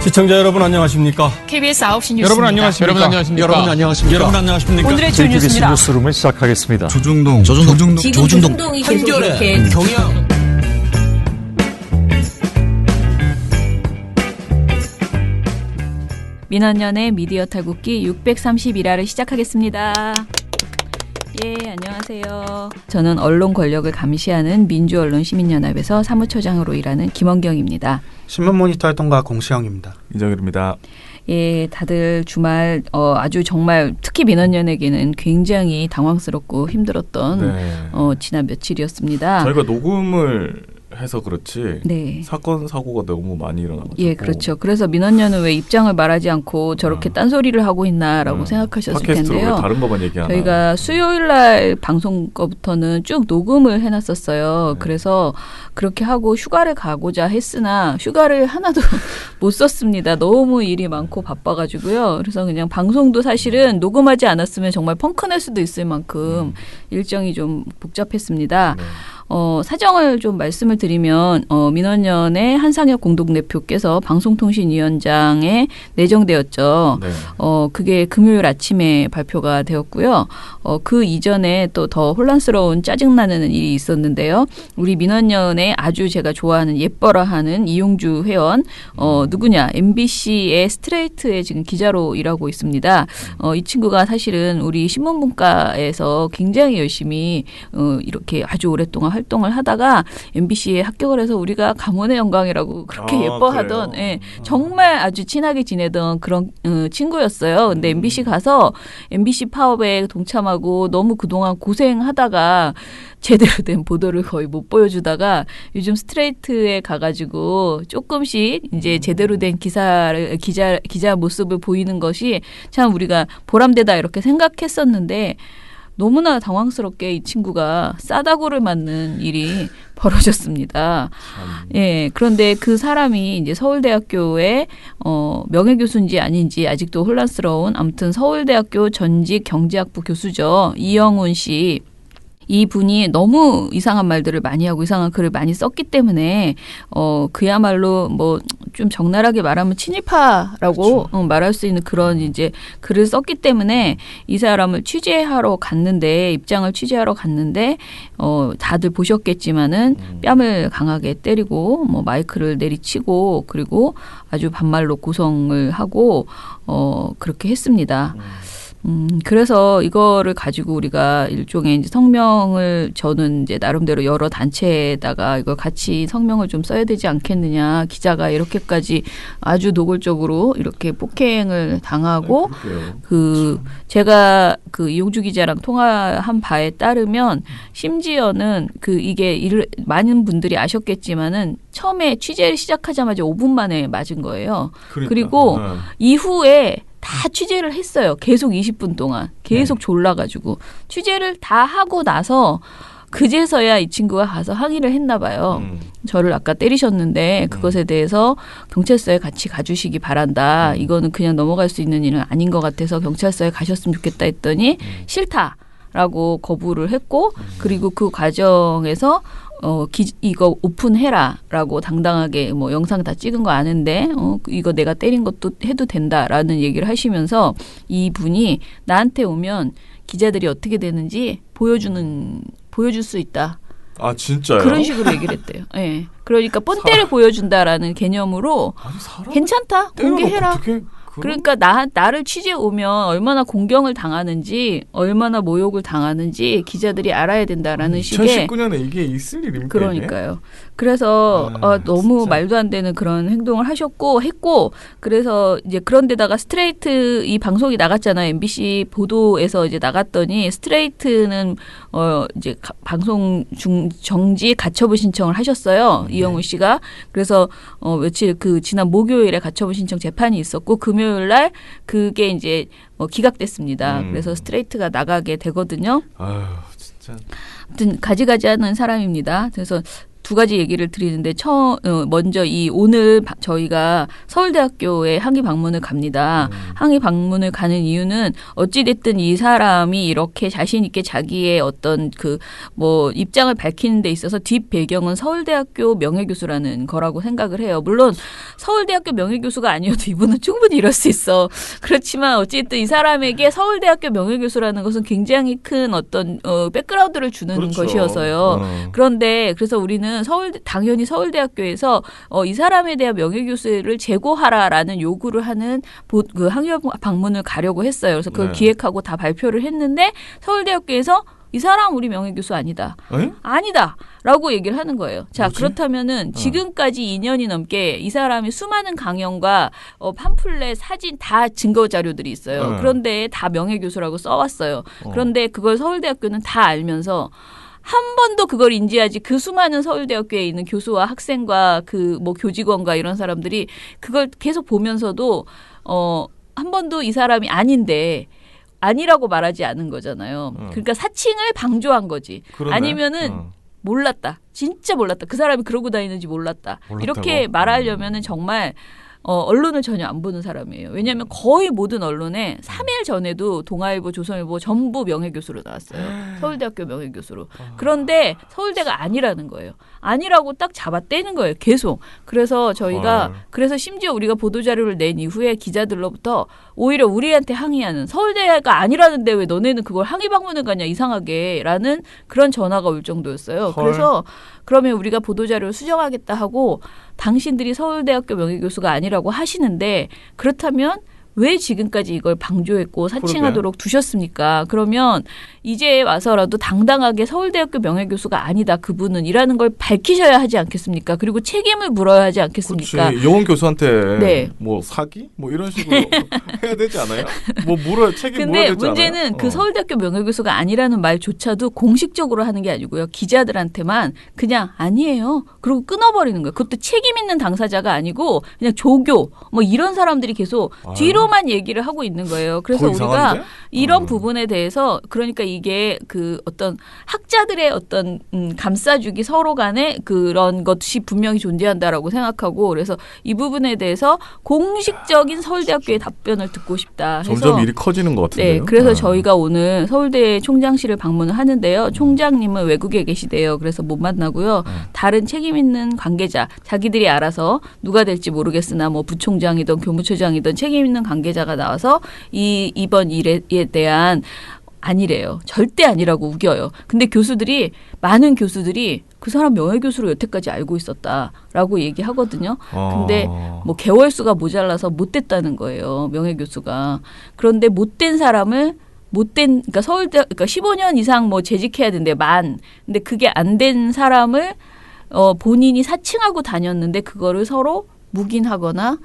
시청자 여러분 안녕하십니까? KBS 9시 뉴스 여러분 안녕하십니까? 여러분 안녕하십니까? 여러분 안녕하십니까? 여러분 안녕하십니까? 오늘의 주요 뉴스입니다. 뉴스룸을 시작하겠습니다. 조중동 조중동 지금 조중동 조중동이 한결에 이렇게 경영 민원연의 미디어 탈국기 631화를 시작하겠습니다. 예, 안녕하세요. 저는 언론 권력을 감시하는 민주언론시민연합에서 사무처장으로 일하는 김원경입니다. 신문 모니터 활동가 공시영입니다. 이정일입니다. 예, 다들 주말 어, 아주 정말 특히 민원연에게는 굉장히 당황스럽고 힘들었던 네. 어, 지난 며칠이었습니다. 저희가 녹음을 해서 그렇지 네. 사건 사고가 너무 많이 일어나가지고 예, 그렇죠. 그래서 민원연은 왜 입장을 말하지 않고 저렇게 음. 딴소리를 하고 있나라고 음, 생각하셨을 텐데요. 왜 다른 것만 얘기하나 저희가 수요일 날 방송 거부터는 쭉 녹음을 해놨었어요. 네. 그래서 그렇게 하고 휴가를 가고자 했으나 휴가를 하나도 못 썼습니다. 너무 일이 많고 바빠가지고요. 그래서 그냥 방송도 사실은 녹음하지 않았으면 정말 펑크낼 수도 있을 만큼 일정이 좀 복잡했습니다. 네. 어, 사정을 좀 말씀을 드리면 어, 민원연의 한상혁 공동대표께서 방송통신위원장에 내정되었죠. 네. 어, 그게 금요일 아침에 발표가 되었고요. 어, 그 이전에 또 더 혼란스러운 짜증나는 일이 있었는데요. 우리 민원연의 아주 제가 좋아하는 예뻐라 하는 이용주 회원, 어, 누구냐, MBC의 스트레이트에 지금 기자로 일하고 있습니다. 어, 이 친구가 사실은 우리 신문분과에서 굉장히 열심히 어, 이렇게 아주 오랫동안 활 동을 하다가 MBC에 합격을 해서 우리가 가문의 영광이라고 그렇게 아, 예뻐하던 그래요? 예, 정말 아주 친하게 지내던 그런 어, 친구였어요. 근데 MBC 가서 MBC 파업에 동참하고 너무 그동안 고생하다가 제대로 된 보도를 거의 못 보여주다가 요즘 스트레이트에 가가지고 조금씩 이제 제대로 된 기사를 기자 기자 모습을 보이는 것이 참 우리가 보람되다 이렇게 생각했었는데 너무나 당황스럽게 이 친구가 싸다구를 맞는 일이 벌어졌습니다. 예, 그런데 그 사람이 이제 서울대학교의 어, 명예교수인지 아닌지 아직도 혼란스러운 아무튼 서울대학교 전직 경제학부 교수죠. 이영훈 씨. 이 분이 너무 이상한 말들을 많이 하고 이상한 글을 많이 썼기 때문에 어 그야말로 뭐 좀 적나라하게 말하면 친일파라고 어, 말할 수 있는 그런 이제 글을 썼기 때문에 이 사람을 취재하러 갔는데 입장을 취재하러 갔는데 어 다들 보셨겠지만은 뺨을 강하게 때리고 뭐 마이크를 내리치고 그리고 아주 반말로 구성을 하고 어 그렇게 했습니다. 음, 그래서 이거를 가지고 우리가 일종의 이제 성명을 저는 이제 나름대로 여러 단체에다가 이걸 같이 성명을 좀 써야 되지 않겠느냐. 기자가 이렇게까지 아주 노골적으로 이렇게 폭행을 당하고 그러게요. 그 제가 그 이용주 기자랑 통화한 바에 따르면 심지어는 그 이게 일 많은 분들이 아셨겠지만은 처음에 취재를 시작하자마자 5분 만에 맞은 거예요. 그러니까. 그리고 네. 이후에 다 취재를 했어요. 계속 20분 동안. 계속 졸라가지고. 취재를 다 하고 나서 그제서야 이 친구가 가서 항의를 했나 봐요. 음. 저를 아까 때리셨는데 그것에 대해서 경찰서에 같이 가주시기 바란다. 이거는 그냥 넘어갈 수 있는 일은 아닌 것 같아서 경찰서에 가셨으면 좋겠다 했더니 싫다 라고 거부를 했고 그리고 그 과정에서 어, 기, 이거 오픈해라라고 당당하게 뭐 영상 다 찍은 거 아는데 어, 이거 내가 때린 것도 해도 된다라는 얘기를 하시면서 이 분이 나한테 오면 기자들이 어떻게 되는지 보여주는 보여줄 수 있다. 아 진짜요? 그런 식으로 얘기를 했대요. 예. 그러니까 본때를 보여준다라는 개념으로 아니, 괜찮다 공개해라. 어떻게 그러니까 나 나를 취재 오면 얼마나 공경을 당하는지 얼마나 모욕을 당하는지 기자들이 알아야 된다라는 식의 2019년에 이게 있을 일입니까? 그러니까요. 그래서 아, 어, 너무 진짜. 말도 안 되는 그런 행동을 하셨고 했고 그래서 이제 그런데다가 스트레이트 이 방송이 나갔잖아요. MBC 보도에서 이제 나갔더니 스트레이트는 어 이제 가- 방송 중 정지 가처분 신청을 하셨어요. 네. 이영우 씨가 그래서 어 며칠 그 지난 목요일에 가처분 신청 재판이 있었고 금요 일 날 그게 이제 어, 기각됐습니다. 음. 그래서 스트레이트가 나가게 되거든요. 아유 진짜 아무튼 가지가지하는 사람입니다. 그래서 두 가지 얘기를 드리는데 처 어, 먼저 이 오늘 바- 저희가 서울대학교에 항의 방문을 갑니다. 음. 항의 방문을 가는 이유는 어찌 됐든 이 사람이 이렇게 자신 있게 자기의 어떤 그 뭐 입장을 밝히는 데 있어서 뒷 배경은 서울대학교 명예교수라는 거라고 생각을 해요. 물론 서울대학교 명예교수가 아니어도 이분은 충분히 이럴 수 있어. 그렇지만 어찌 됐든 이 사람에게 서울대학교 명예교수라는 것은 굉장히 큰 어떤 어 백그라운드를 주는 그렇죠. 것이어서요. 어. 그런데 그래서 우리는 서울 당연히 서울대학교에서 어, 이 사람에 대한 명예교수를 제고하라라는 요구를 하는 보, 그 항의 방문을 가려고 했어요. 그래서 그걸 네. 기획하고 다 발표를 했는데 서울대학교에서 이 사람 우리 명예교수 아니다. 에? 아니다. 라고 얘기를 하는 거예요. 자, 뭐지? 그렇다면은 지금까지 2년이 넘게 이 사람이 수많은 강연과 어, 팜플렛, 사진 다 증거 자료들이 있어요. 네. 그런데 다 명예교수라고 써왔어요. 어. 그런데 그걸 서울대학교는 다 알면서 한 번도 그걸 인지하지 그 수많은 서울대학교에 있는 교수와 학생과 그 뭐 교직원과 이런 사람들이 그걸 계속 보면서도 어 한 번도 이 사람이 아닌데 아니라고 말하지 않은 거잖아요. 음. 그러니까 사칭을 방조한 거지. 그러네. 아니면은 어. 몰랐다. 진짜 몰랐다. 그 사람이 그러고 다니는지 몰랐다. 몰랐다고? 이렇게 말하려면은 정말 어, 언론을 전혀 안 보는 사람이에요. 왜냐하면 거의 모든 언론에 3일 전에도 동아일보, 조선일보 전부 명예교수로 나왔어요. 서울대학교 명예교수로. 그런데 서울대가 아니라는 거예요. 아니라고 딱 잡아떼는 거예요. 계속. 그래서 저희가 헐. 그래서 심지어 우리가 보도자료를 낸 이후에 기자들로부터 오히려 우리한테 항의하는 서울대가 아니라는데 왜 너네는 그걸 항의 방문을 가냐 이상하게 라는 그런 전화가 올 정도였어요. 헐. 그래서 그러면 우리가 보도자료를 수정하겠다 하고 당신들이 서울대학교 명예교수가 아니라고 하시는데 그렇다면 왜 지금까지 이걸 방조했고 사칭하도록 두셨습니까? 그러면 이제 와서라도 당당하게 서울대학교 명예교수가 아니다 그분은 이라는 걸 밝히셔야 하지 않겠습니까? 그리고 책임을 물어야 하지 않겠습니까? 그렇지. 용원 교수한테 네. 뭐 사기 뭐 이런 식으로 해야 되지 않아요? 뭐 물어 책임 물어야 근데 되지 문제는 않아요? 그 어. 서울대학교 명예교수가 아니라는 말조차도 공식적으로 하는 게 아니고요. 기자들한테만 그냥 아니에요. 그리고 끊어버리는 거예요. 그것도 책임 있는 당사자가 아니고 그냥 조교 뭐 이런 사람들이 계속 아유. 뒤로만 얘기를 하고 있는 거예요. 그래서 더 우리가? 이런 어. 부분에 대해서 그러니까 이게 그 어떤 학자들의 어떤 음, 감싸주기 서로 간에 그런 것이 분명히 존재한다라고 생각하고 그래서 이 부분에 대해서 공식적인 서울대학교의 답변을 듣고 싶다 해서 점점 일이 커지는 것 같은데요. 네, 그래서 아. 저희가 오늘 서울대 총장실을 방문을 하는데요. 총장님은 외국에 계시대요. 그래서 못 만나고요. 음. 다른 책임 있는 관계자, 자기들이 알아서 누가 될지 모르겠으나 뭐 부총장이든 교무처장이든 책임 있는 관계자가 나와서 이 이번 일에 대한 아니래요. 절대 아니라고 우겨요. 근데 교수들이 많은 교수들이 그 사람 명예 교수로 여태까지 알고 있었다라고 얘기하거든요. 근데 어. 뭐 개월 수가 모자라서 못 됐다는 거예요. 명예 교수가. 그런데 못된 사람을 못된 그러니까 서울대 그러니까 15년 이상 뭐 재직해야 되는데 만. 근데 그게 안 된 사람을 어 본인이 사칭하고 다녔는데 그거를 서로 묵인하거나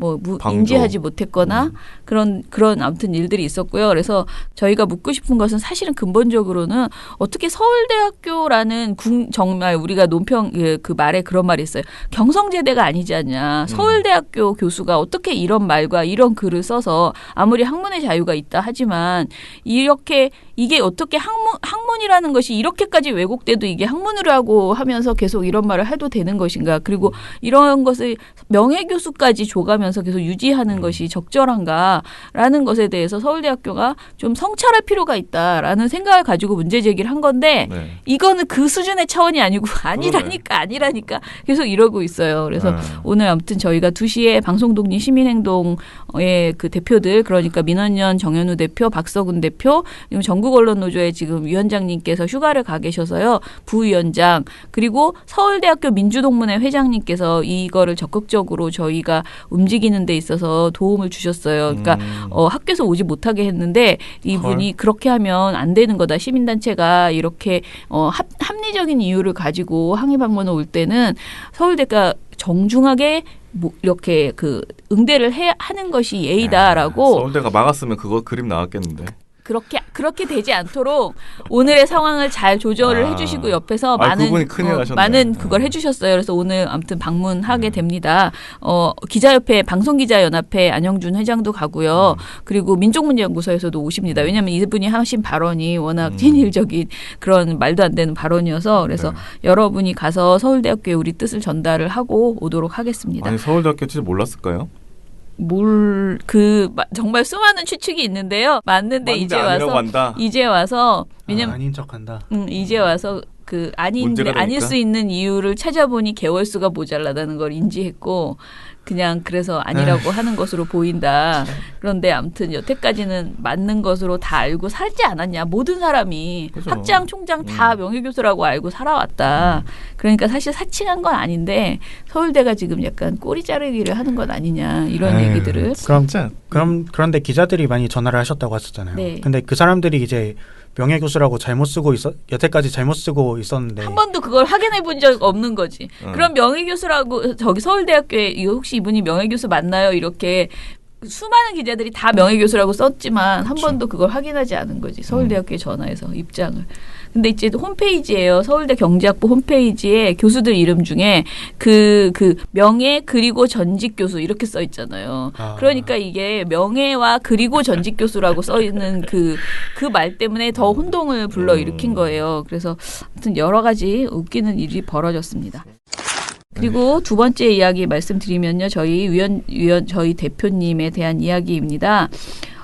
뭐 무. 인지하지 못했거나 음. 그런 그런 아무튼 일들이 있었고요. 그래서 저희가 묻고 싶은 것은 사실은 근본적으로는 어떻게 서울대학교라는 궁, 정말 우리가 논평 그, 그 말에 그런 말이 있어요. 경성제대가 아니지 않냐. 서울대학교 교수가 어떻게 이런 말과 이런 글을 써서 아무리 학문의 자유가 있다 하지만 이렇게 이게 어떻게 학문 학문이라는 것이 이렇게까지 왜곡돼도 이게 학문이라고 하면서 계속 이런 말을 해도 되는 것인가? 그리고 이런 것을 명예 교수까지 줘가면 서 계속 유지하는 것이 적절한가라는 것에 대해서 서울대학교가 좀 성찰할 필요가 있다라는 생각을 가지고 문제 제기를 한 건데 네. 이거는 그 수준의 차원이 아니고 아니라니까 아니라니까 계속 이러고 있어요. 그래서 네. 오늘 아무튼 저희가 2시에 방송독립 시민행동의 그 대표들 그러니까 민원연 정현우 대표, 박서군 대표, 그리고 전국 언론 노조의 지금 위원장님께서 휴가를 가 계셔서요. 부위원장 그리고 서울대학교 민주동문회 회장님께서 이거를 적극적으로 저희가 움직 이는 데 있어서 도움을 주셨어요. 그러니까 음. 어, 학교에서 오지 못하게 했는데 이분이 그렇게 하면 안 되는 거다. 시민단체가 이렇게 어, 합, 합리적인 이유를 가지고 항의 방문을 올 때는 서울대가 정중하게 뭐 이렇게 그 응대를 해 하는 것이 예의다라고 서울대가 막았으면 그거 그림 나왔겠는데. 그렇게 그렇게 되지 않도록 오늘의 상황을 잘 조절을 아. 해주시고 옆에서 아, 많은 그분이 큰일 어, 나셨네. 많은 네. 그걸 해주셨어요. 그래서 오늘 아무튼 방문하게 음. 됩니다. 어 기자협회 방송기자연합회 안영준 회장도 가고요. 음. 그리고 민족문제연구소에서도 오십니다. 왜냐하면 이분이 하신 발언이 워낙 음. 친일적인 그런 말도 안 되는 발언이어서 그래서 네. 여러분이 가서 서울대학교에 우리 뜻을 전달을 하고 오도록 하겠습니다. 아니 서울대학교 진짜 몰랐을까요? 뭘 그 정말 수많은 추측이 있는데요. 맞는데 이제 와서 한다. 이제 와서 왜냐면 아, 아닌 척한다. 음, 이제 와서 그 아닌 아닐? 수 있는 이유를 찾아보니 개월수가 모자라다는 걸 인지했고 그냥 그래서 아니라고 하는 것으로 보인다. 그런데 아무튼 여태까지는 맞는 것으로 다 알고 살지 않았냐. 모든 사람이 그죠. 학장, 총장 다 음. 명예교수라고 알고 살아왔다. 그러니까 사실 사칭한 건 아닌데 서울대가 지금 약간 꼬리 자르기를 하는 건 아니냐 이런 에휴, 얘기들을 그럼 진짜 그럼 그런데 기자들이 많이 전화를 하셨다고 하셨잖아요. 네. 근데 그 사람들이 이제 명예교수라고 잘못 쓰고 있어 여태까지 잘못 쓰고 있었는데 한 번도 그걸 확인해 본 적 없는 거지. 응. 그럼 명예교수라고 저기 서울대학교에 이거 혹시 이분이 명예교수 맞나요? 이렇게 수많은 기자들이 다 명예교수라고 썼지만 한 그쵸. 번도 그걸 확인하지 않은 거지. 서울대학교에 전화해서 입장을. 근데 이제 홈페이지에요. 서울대 경제학부 홈페이지에 교수들 이름 중에 그, 그 명예 그리고 전직 교수 이렇게 써 있잖아요. 아. 그러니까 이게 명예와 그리고 전직 교수라고 써 있는 그, 그 말 때문에 더 혼동을 불러 일으킨 음. 거예요. 그래서 아무튼 여러 가지 웃기는 일이 벌어졌습니다. 그리고 두 번째 이야기 말씀드리면요. 저희 위원, 위원, 저희 대표님에 대한 이야기입니다.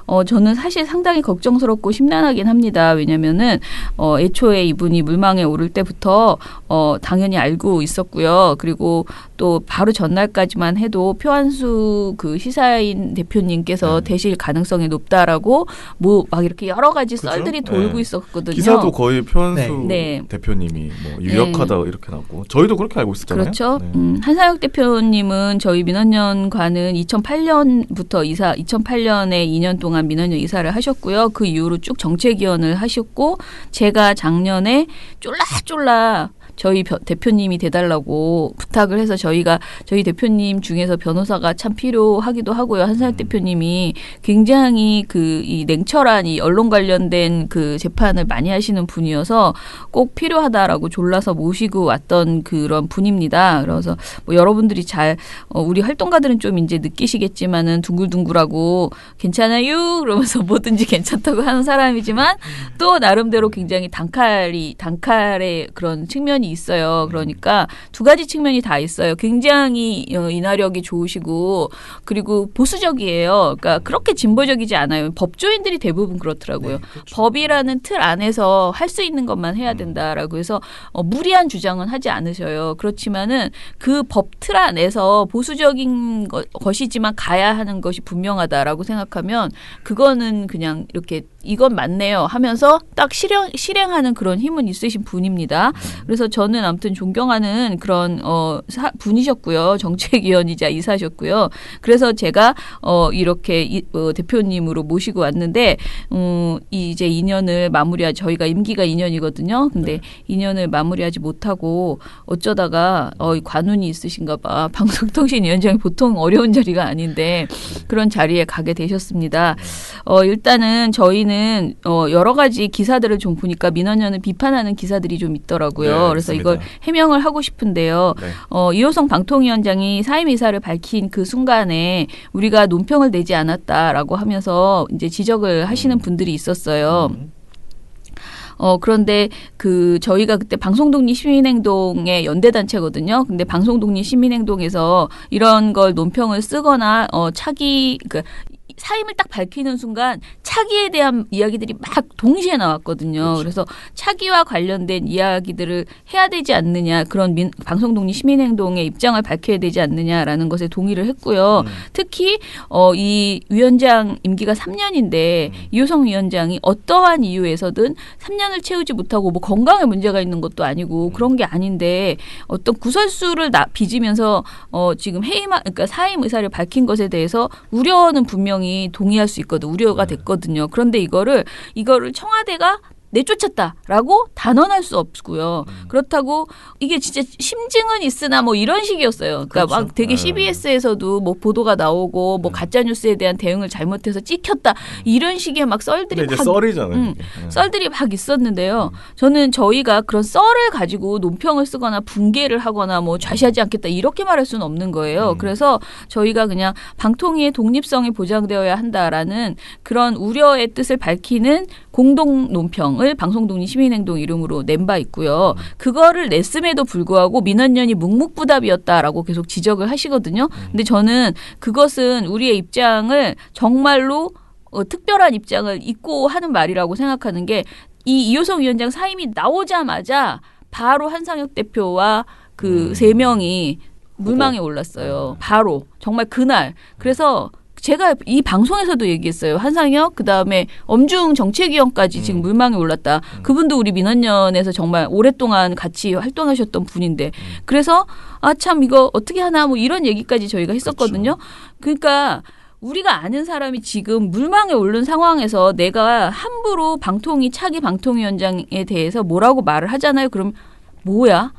어, 저는 사실 상당히 걱정스럽고 심란하긴 합니다. 왜냐면은, 어, 애초에 이분이 물망에 오를 때부터, 어, 당연히 알고 있었고요. 그리고 또 바로 전날까지만 해도 표한수 그 시사인 대표님께서 네. 되실 가능성이 높다라고 뭐 막 이렇게 여러 가지 그죠? 썰들이 돌고 네. 있었거든요. 기사도 거의 표현수 네. 대표님이 뭐 유력하다 이렇게 나왔고 저희도 그렇게 알고 있었잖아요. 그렇죠. 네. 음, 한상혁 대표님은 저희 민원연과는 2008년부터 이사, 2008년에 2년 동안 민원연 이사를 하셨고요. 그 이후로 쭉 정책위원을 하셨고, 제가 작년에 쫄라쫄라 저희 벼- 대표님이 돼달라고 부탁을 해서 저희가 저희 대표님 중에서 변호사가 참 필요하기도 하고요. 한상혁 음. 대표님이 굉장히 그 이 냉철한 이 언론 관련된 그 재판을 많이 하시는 분이어서 꼭 필요하다라고 졸라서 모시고 왔던 그런 분입니다. 그래서 뭐 여러분들이 잘 어, 우리 활동가들은 좀 이제 느끼시겠지만은 둥글둥글하고 괜찮아요 그러면서 뭐든지 괜찮다고 하는 사람이지만 또 나름대로 굉장히 단칼이 단칼의 그런 측면이 있어요. 그러니까 두 가지 측면이 다 있어요. 굉장히 어, 인화력이 좋으시고 그리고 보수적이에요. 그러니까 그렇게 진보적이지 않아요. 법조인들이 대부분 그렇더라고요. 네, 그렇죠. 법이라는 틀 안에서 할 수 있는 것만 해야 된다라고 해서 어, 무리한 주장은 하지 않으셔요. 그렇지만은 그 법 틀 안에서 보수적인 거- 것이지만 가야 하는 것이 분명하다라고 생각하면 그거는 그냥 이렇게 이건 맞네요 하면서 딱 실행 실행하는 그런 힘은 있으신 분입니다. 그래서 저는 아무튼 존경하는 그런 어 사- 분이셨고요. 정책위원이자 이사셨고요. 그래서 제가 어 이렇게 이, 어, 대표님으로 모시고 왔는데 음 이제 2년을 마무리하 저희가 임기가 2년이거든요. 근데 2년을 마무리하지 못하고 어쩌다가 어, 이 관운이 있으신가 봐. 방송통신위원장이 보통 어려운 자리가 아닌데 그런 자리에 가게 되셨습니다. 어, 일단은 저희는 어, 여러 가지 기사들을 좀 보니까 민원연을 비판하는 기사들이 좀 있더라고요. 네, 그래서. 이걸 해명을 하고 싶은데요. 네. 어, 이호성 방통위원장이 사임 이사를 밝힌 그 순간에 우리가 논평을 내지 않았다라고 하면서 이제 지적을 하시는 분들이 있었어요. 음. 어, 그런데 그 저희가 그때 방송독립 시민행동의 연대단체거든요. 근데 방송독립 시민행동에서 이런 걸 논평을 쓰거나 어, 차기, 그, 사임을 딱 밝히는 순간 차기에 대한 이야기들이 막 동시에 나왔거든요. 그렇죠. 그래서 차기와 관련된 이야기들을 해야 되지 않느냐 그런 민, 방송독립 시민행동의 입장을 밝혀야 되지 않느냐라는 것에 동의를 했고요. 음. 특히 어, 이 위원장 임기가 3년인데 음. 이호성 위원장이 어떠한 이유에서든 3년을 채우지 못하고 뭐 건강에 문제가 있는 것도 아니고 그런 게 아닌데 어떤 구설수를 나, 빚으면서 어, 지금 해임 그러니까 사임 의사를 밝힌 것에 대해서 우려는 분명히 동의할 수 있거든 우려가 네. 됐거든요. 그런데 이거를 이거를 청와대가 내쫓았다라고 단언할 수 없고요. 음. 그렇다고 이게 진짜 심증은 있으나 뭐 이런 식이었어요. 그러니까 그렇죠. 막 되게 네. CBS에서도 뭐 보도가 나오고 뭐 음. 가짜 뉴스에 대한 대응을 잘못해서 찍혔다 이런 식의 막 썰들이 막 썰이잖아요. 음. 네. 썰들이 막 있었는데요. 음. 저는 저희가 그런 썰을 가지고 논평을 쓰거나 붕괴를 하거나 뭐 좌시하지 않겠다 이렇게 말할 수는 없는 거예요. 음. 그래서 저희가 그냥 방통위의 독립성이 보장되어야 한다라는 그런 우려의 뜻을 밝히는 공동 논평 을 방송독립 시민행동 이름으로 낸 바 있고요. 음. 그거를 냈음에도 불구하고 민원연이 묵묵부답이었다라고 계속 지적을 하시거든요. 음. 근데 저는 그것은 우리의 입장을 정말로 어, 특별한 입장을 잊고 하는 말이라고 생각하는 게 이 이호성 위원장 사임이 나오자마자 바로 한상혁 대표와 그 음. 세 명이 물망에 올랐어요. 바로 정말 그날. 그래서 제가 이 방송에서도 얘기했어요. 한상혁 그다음에 엄중 정책위원까지 지금 음. 물망에 올랐다. 음. 그분도 우리 민원연에서 정말 오랫동안 같이 활동하셨던 분인데 그래서 아 참 이거 어떻게 하나 뭐 이런 얘기까지 저희가 했었거든요. 그러니까 우리가 아는 사람이 지금 물망에 오른 상황에서 내가 함부로 방통위 차기 방통위원장에 대해서 뭐라고 말을 하잖아요. 그럼 뭐야?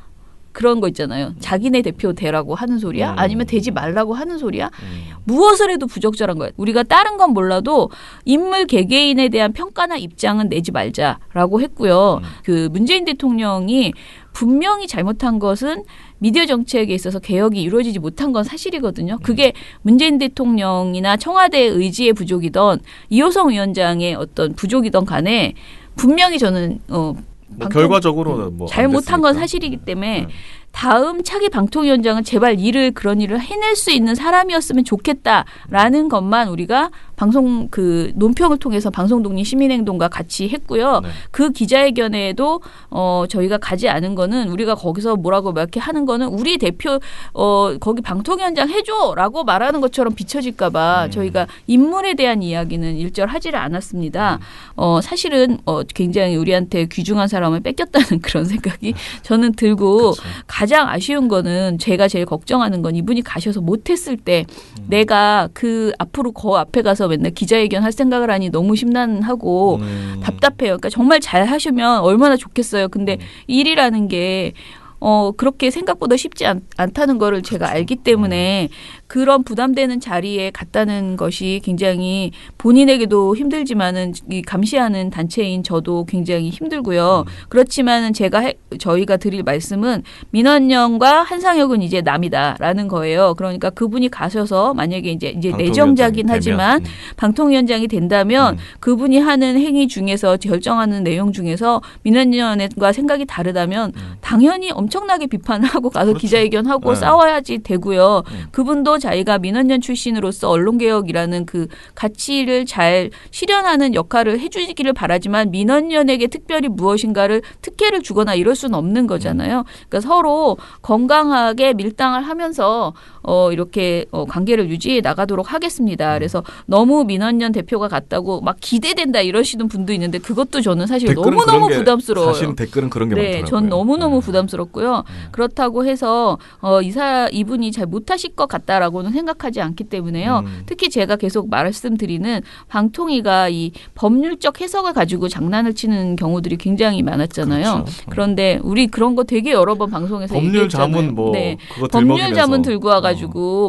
그런 거 있잖아요. 자기네 대표 되라고 하는 소리야? 음. 아니면 되지 말라고 하는 소리야? 음. 무엇을 해도 부적절한 거예요. 우리가 다른 건 몰라도 인물 개개인에 대한 평가나 입장은 내지 말자라고 했고요. 음. 그 문재인 대통령이 분명히 잘못한 것은 미디어 정책에 있어서 개혁이 이루어지지 못한 건 사실이거든요. 그게 문재인 대통령이나 청와대의 의지의 부족이던 이호성 위원장의 어떤 부족이던 간에 분명히 저는 어 뭐 결과적으로는 뭐안 잘못한 건. 사실이기 때문에 네. 다음 차기 방통위원장은 제발 일을 그런 일을 해낼 수 있는 사람이었으면 좋겠다라는 것만 우리가 방송 그 논평을 통해서 방송독립 시민행동과 같이 했고요. 네. 그 기자회견에도 어 저희가 가지 않은 거는 우리가 거기서 뭐라고 막 이렇게 하는 거는 우리 대표 어 거기 방통위원장 해줘라고 말하는 것처럼 비춰질까봐 음. 저희가 인물에 대한 이야기는 일절 하지를 않았습니다. 음. 어 사실은 어 굉장히 우리한테 귀중한 사람을 뺏겼다는 그런 생각이 저는 들고 그쵸. 가장 아쉬운 거는 제가 제일 걱정하는 건 이분이 가셔서 못했을 때 음. 내가 그 앞으로 거 앞에 가서 맨날 기자회견 할 생각을 하니 너무 심란하고 음. 답답해요. 그러니까 정말 잘 하시면 얼마나 좋겠어요. 근데 음. 일이라는 게 어, 그렇게 생각보다 쉽지 않, 않다는 거를 제가 알기 때문에 그런 부담되는 자리에 갔다는 것이 굉장히 본인에게도 힘들지만은 이 감시하는 단체인 저도 굉장히 힘들고요. 음. 그렇지만은 제가 해, 저희가 드릴 말씀은 민원영과 한상혁은 이제 남이다라는 거예요. 그러니까 그분이 가셔서 만약에 이제 이제 내정자긴 되면. 하지만 음. 방통위원장이 된다면 음. 그분이 하는 행위 중에서 결정하는 내용 중에서 민원연과 생각이 다르다면 음. 당연히 엄청나게 비판을 하고 가서 그렇죠. 기자회견하고 네. 싸워야지 되고요. 음. 그분도 자기가 민원연 출신으로서 언론개혁이라는 그 가치를 잘 실현하는 역할을 해주기를 바라지만 민원연에게 특별히 무엇인가를 특혜를 주거나 이럴 수는 없는 거잖아요. 그러니까 서로 건강하게 밀당을 하면서 어 이렇게 어 관계를 유지해 나가도록 하겠습니다. 그래서 너무 민원연 대표가 갔다고 막 기대된다 이러시는 분도 있는데 그것도 저는 사실 너무 너무 부담스러워요. 사실은 댓글은 그런 게 네, 많더라고요. 전 너무 너무 네. 부담스럽고요. 음. 그렇다고 해서 어 이사 이분이 잘 못하실 것 같다라고는 생각하지 않기 때문에요. 음. 특히 제가 계속 말씀드리는 방통위가 이 법률적 해석을 가지고 장난을 치는 경우들이 굉장히 많았잖아요. 그렇죠. 그런데 우리 그런 거 되게 여러 번 방송에서 법률 얘기했잖아요. 자문 뭐 네. 법률 자문 들고 와가지고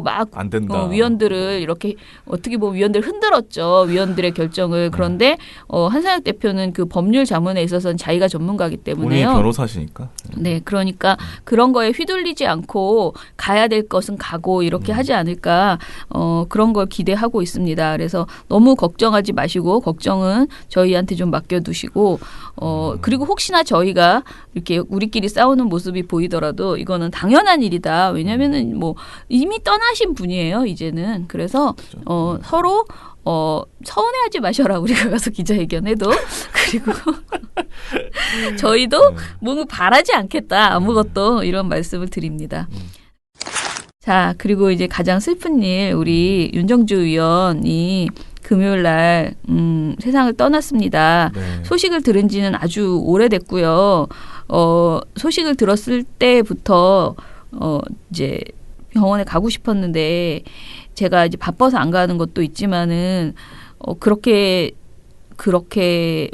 막 안 된다. 어, 위원들을 이렇게 어떻게 보면 위원들 흔들었죠. 위원들의 결정을 그런데 어, 한상혁 대표는 그 법률 자문에 있어서는 자기가 전문가기 때문에요. 변호사시니까. 네, 그러니까 그런 거에 휘둘리지 않고 가야 될 것은 가고 이렇게 하지 않을까 어, 그런 걸 기대하고 있습니다. 그래서 너무 걱정하지 마시고 걱정은 저희한테 좀 맡겨두시고 어, 그리고 혹시나 저희가 이렇게 우리끼리 싸우는 모습이 보이더라도 이거는 당연한 일이다. 왜냐면은 뭐 이미 떠나신 분이에요, 이제는. 그래서 어, 서로 어, 서운해하지 마셔라. 우리가 가서 기자회견해도. 그리고 저희도 음. 뭔가 바라지 않겠다. 아무것도 이런 말씀을 드립니다. 음. 자, 그리고 이제 가장 슬픈 일, 우리 윤정주 의원이 금요일 날, 음, 세상을 떠났습니다. 네. 소식을 들은 지는 아주 오래됐고요. 어, 소식을 들었을 때부터, 어, 이제 병원에 가고 싶었는데, 제가 이제 바빠서 안 가는 것도 있지만은, 어, 그렇게, 그렇게,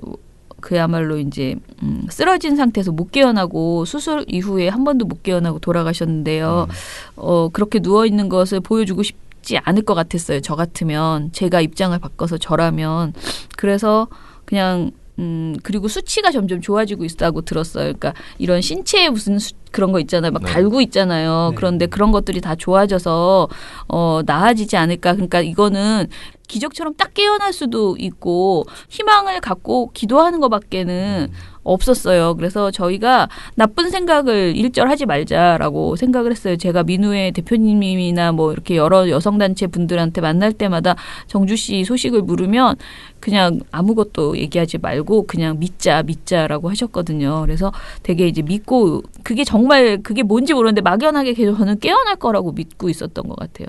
그야말로 이제 음, 쓰러진 상태에서 못 깨어나고 수술 이후에 한 번도 못 깨어나고 돌아가셨는데요. 어, 그렇게 누워 있는 것을 보여주고 싶지 않을 것 같았어요. 저 같으면 제가 입장을 바꿔서 저라면 그래서 그냥 음 그리고 수치가 점점 좋아지고 있다고 들었어요. 그러니까 이런 신체에 무슨 수, 그런 거 있잖아요. 막 네. 달고 있잖아요. 네. 그런데 그런 것들이 다 좋아져서 어 나아지지 않을까. 그러니까 이거는 기적처럼 딱 깨어날 수도 있고 희망을 갖고 기도하는 것밖에는 없었어요. 그래서 저희가 나쁜 생각을 일절 하지 말자라고 생각을 했어요. 제가 민우의 대표님이나 뭐 이렇게 여러 여성단체 분들한테 만날 때마다 정주 씨 소식을 물으면 그냥 아무것도 얘기하지 말고 그냥 믿자, 믿자라고 하셨거든요. 그래서 되게 이제 믿고 그게 정말 그게 뭔지 모르는데 막연하게 계속 저는 깨어날 거라고 믿고 있었던 것 같아요.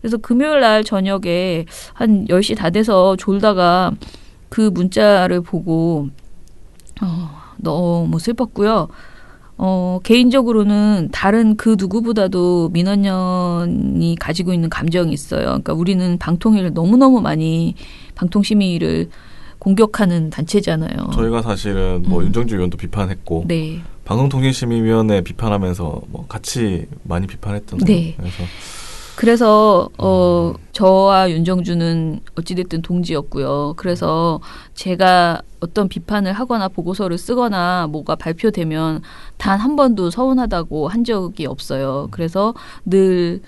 그래서 금요일 날 저녁에 한 10시 다 돼서 졸다가 그 문자를 보고 어, 너무 슬펐고요. 어, 개인적으로는 다른 그 누구보다도 민원연이 가지고 있는 감정이 있어요. 그러니까 우리는 방통위를 너무너무 많이 방통심의를 공격하는 단체잖아요. 저희가 사실은 뭐 음. 윤정주 의원도 비판했고 네. 방송통신심의위원회 비판하면서 뭐 같이 많이 비판했던 네. 그래서 그래서 어 저와 윤정주는 어찌됐든 동지였고요. 그래서 제가 어떤 비판을 하거나 보고서를 쓰거나 뭐가 발표되면 단 한 번도 서운하다고 한 적이 없어요. 그래서 늘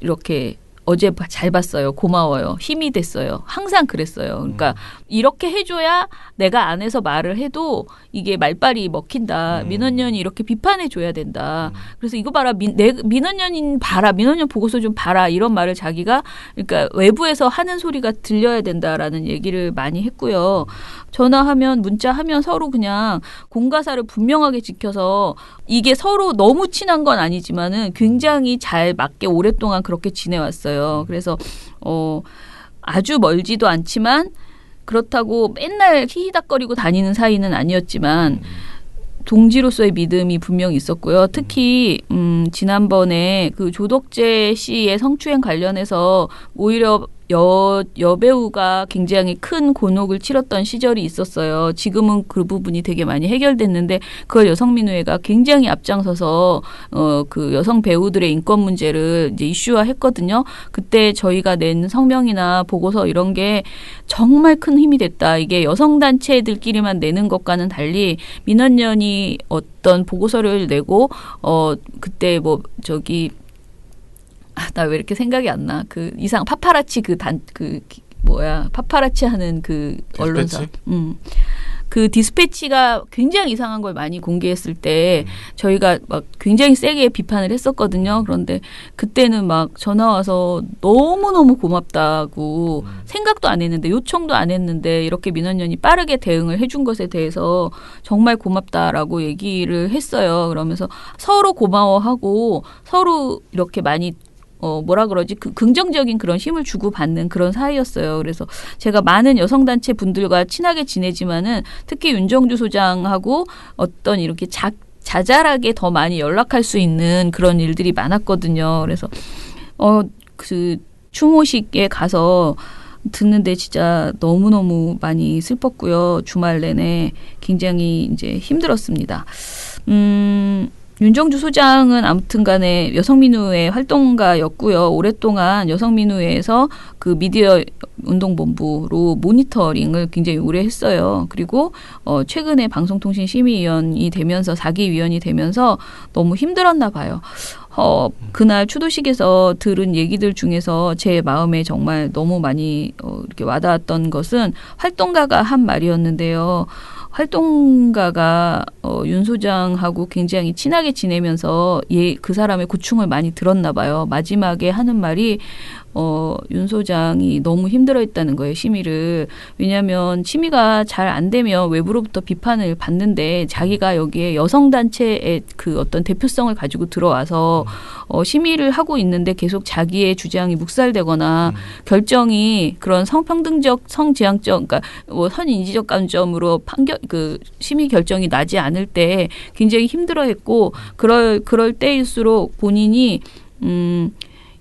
이렇게 어제 봐- 잘 봤어요. 고마워요. 힘이 됐어요. 항상 그랬어요. 그러니까 이렇게 해줘야 내가 안에서 말을 해도 이게 말빨이 먹힌다. 음. 민원연이 이렇게 비판해 줘야 된다. 그래서 이거 봐라. 민, 내, 민원연인 봐라. 민원연 보고서 좀 봐라. 이런 말을 자기가 그러니까 외부에서 하는 소리가 들려야 된다라는 얘기를 많이 했고요. 전화하면 문자하면 서로 그냥 공가사를 분명하게 지켜서 이게 서로 너무 친한 건 아니지만은 굉장히 잘 맞게 오랫동안 그렇게 지내왔어요. 그래서 어 아주 멀지도 않지만 그렇다고 맨날 히히닥거리고 다니는 사이는 아니었지만 동지로서의 믿음이 분명히 있었고요. 특히 음 지난번에 그 조덕재 씨의 성추행 관련해서 오히려 여 여배우가 굉장히 큰 곤혹을 치렀던 시절이 있었어요. 지금은 그 부분이 되게 많이 해결됐는데 그걸 여성민우회가 굉장히 앞장서서 어 그 여성 배우들의 인권 문제를 이제 이슈화 했거든요. 그때 저희가 낸 성명이나 보고서 이런 게 정말 큰 힘이 됐다. 이게 여성 단체들끼리만 내는 것과는 달리 민원연이 어떤 보고서를 내고 어 그때 뭐 저기 나 왜 이렇게 생각이 안 나? 그 이상 파파라치 그 단 그 뭐야 파파라치 하는 그 언론사. 디스패치? 음. 그 디스패치가 굉장히 이상한 걸 많이 공개했을 때 저희가 막 굉장히 세게 비판을 했었거든요. 그런데 그때는 막 전화 와서 너무너무 고맙다고 생각도 안 했는데 요청도 안 했는데 이렇게 민원연이 빠르게 대응을 해준 것에 대해서 정말 고맙다라고 얘기를 했어요. 그러면서 서로 고마워하고 서로 이렇게 많이 어 뭐라 그러지 그 긍정적인 그런 힘을 주고 받는 그런 사이였어요. 그래서 제가 많은 여성 단체 분들과 친하게 지내지만은 특히 윤정주 소장하고 어떤 이렇게 자 자잘하게 더 많이 연락할 수 있는 그런 일들이 많았거든요. 그래서 어 그 추모식에 가서 듣는데 진짜 너무너무 많이 슬펐고요. 주말 내내 굉장히 이제 힘들었습니다. 음, 윤정주 소장은 아무튼 간에 여성민우회 활동가였고요. 오랫동안 여성민우회에서 그 미디어 운동본부로 모니터링을 굉장히 오래 했어요. 그리고 어, 최근에 방송통신심의위원이 되면서 사기 위원이 되면서 너무 힘들었나 봐요. 어, 그날 추도식에서 들은 얘기들 중에서 제 마음에 정말 너무 많이 어, 이렇게 와닿았던 것은 활동가가 한 말이었는데요. 활동가가 어, 윤 소장하고 굉장히 친하게 지내면서 예, 그 사람의 고충을 많이 들었나 봐요. 마지막에 하는 말이 어, 윤 소장이 너무 힘들어했다는 거예요, 심의를. 왜냐하면 심의가 잘 안 되면 외부로부터 비판을 받는데 자기가 여기에 여성 단체의 그 어떤 대표성을 가지고 들어와서 어, 심의를 하고 있는데 계속 자기의 주장이 묵살되거나 결정이 그런 성평등적, 성지향적, 그러니까 뭐 선인지적 관점으로 판결, 그 심의 결정이 나지 않을 때 굉장히 힘들어했고 그럴 그럴 때일수록 본인이 음.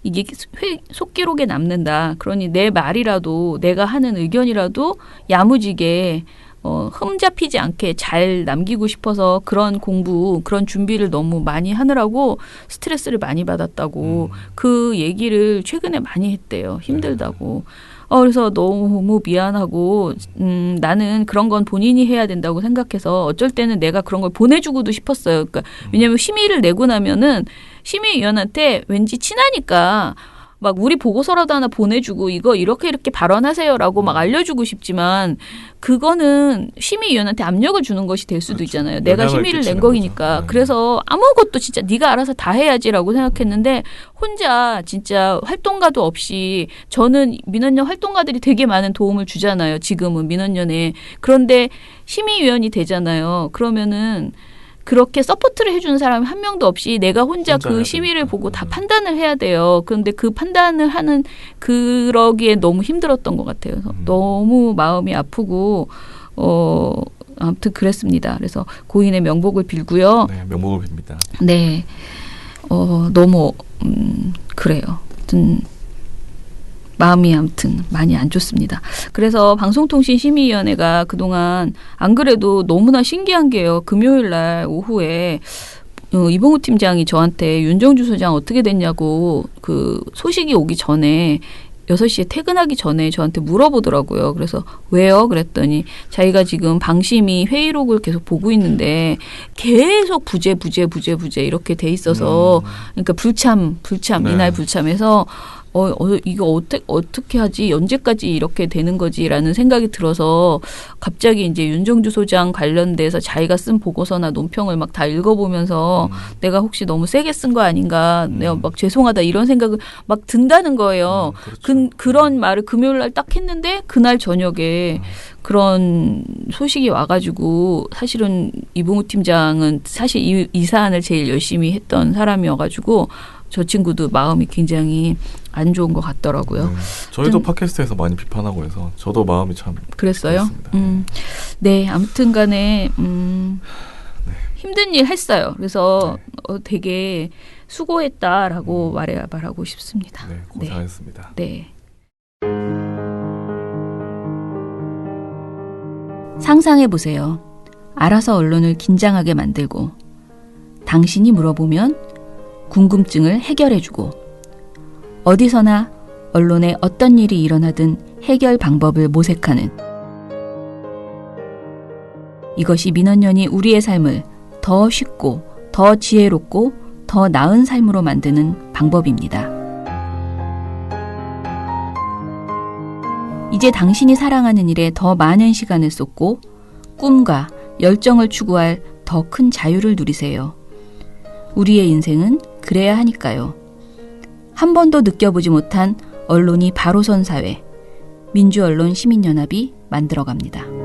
이게 회, 속기록에 남는다. 그러니 내 말이라도 내가 하는 의견이라도 야무지게 어, 흠 잡히지 않게 잘 남기고 싶어서 그런 공부, 그런 준비를 너무 많이 하느라고 스트레스를 많이 받았다고 음. 그 얘기를 최근에 많이 했대요. 힘들다고. 어, 그래서 너무 미안하고, 음, 나는 그런 건 본인이 해야 된다고 생각해서 어쩔 때는 내가 그런 걸 보내주고도 싶었어요. 그러니까, 왜냐면 심의를 내고 나면은 심의위원한테 왠지 친하니까 막 우리 보고서라도 하나 보내주고 이거 이렇게 이렇게 발언하세요라고 막 알려주고 싶지만 그거는 심의위원한테 압력을 주는 것이 될 수도 있잖아요. 내가 심의를 낸 거니까. 네. 그래서 아무것도 진짜 네가 알아서 다 해야지라고 생각했는데 혼자 진짜 활동가도 없이 저는 민원연 활동가들이 되게 많은 도움을 주잖아요. 지금은 민원연에 그런데 심의위원이 되잖아요. 그러면은 그렇게 서포트를 해주는 사람이 한 명도 없이 내가 혼자 그 심의를 되니까. 보고 다 음. 판단을 해야 돼요. 그런데 그 판단을 하는 그러기에 너무 힘들었던 것 같아요. 그래서 음. 너무 마음이 아프고 어 아무튼 그랬습니다. 그래서 고인의 명복을 빌고요. 네, 명목을 빕니다. 네. 어, 너무, 음, 그래요. 아무튼, 마음이 아무튼 많이 안 좋습니다. 그래서 방송통신심의위원회가 그동안 안 그래도 너무나 신기한 게요. 금요일 날 오후에 어, 이봉우 팀장이 저한테 윤정주 소장 어떻게 됐냐고 그 소식이 오기 전에 6시에 퇴근하기 전에 저한테 물어보더라고요. 그래서 왜요? 그랬더니 자기가 지금 방심이 회의록을 계속 보고 있는데 계속 부재 부재 부재 부재 이렇게 돼 있어서 음. 그러니까 불참 불참 네. 이날 불참해서 어, 어 이거 어떻게 어떻게 하지 언제까지 이렇게 되는 거지라는 생각이 들어서 갑자기 이제 윤정주 소장 관련돼서 자기가 쓴 보고서나 논평을 막 다 읽어보면서 음. 내가 혹시 너무 세게 쓴 거 아닌가 음. 내가 막 죄송하다 이런 생각을 막 든다는 거예요. 음, 그렇죠. 그, 그런 말을 금요일 날 딱 했는데 그날 저녁에 음. 그런 소식이 와가지고 사실은 이봉우 팀장은 사실 이, 이 사안을 제일 열심히 했던 사람이어가지고 저 친구도 마음이 굉장히 안 좋은 것 같더라고요. 네. 저희도 좀- 팟캐스트에서 많이 비판하고 해서 저도 마음이 참 그랬어요. 음, 네, 아무튼간에 음, 네. 힘든 일 했어요. 그래서 어, 되게 수고했다라고 말해 말하고 싶습니다. 네, 고생하셨습니다. 네. 상상해 보세요. 알아서 언론을 긴장하게 만들고 당신이 물어보면 궁금증을 해결해 주고 어디서나 언론에 어떤 일이 일어나든 해결 방법을 모색하는 이것이 민원연이 우리의 삶을 더 쉽고 더 지혜롭고 더 나은 삶으로 만드는 방법입니다. 이제 당신이 사랑하는 일에 더 많은 시간을 쏟고 꿈과 열정을 추구할 더 큰 자유를 누리세요. 우리의 인생은 그래야 하니까요. 한 번도 느껴보지 못한 언론이 바로 선 사회, 민주언론 시민연합이 만들어갑니다.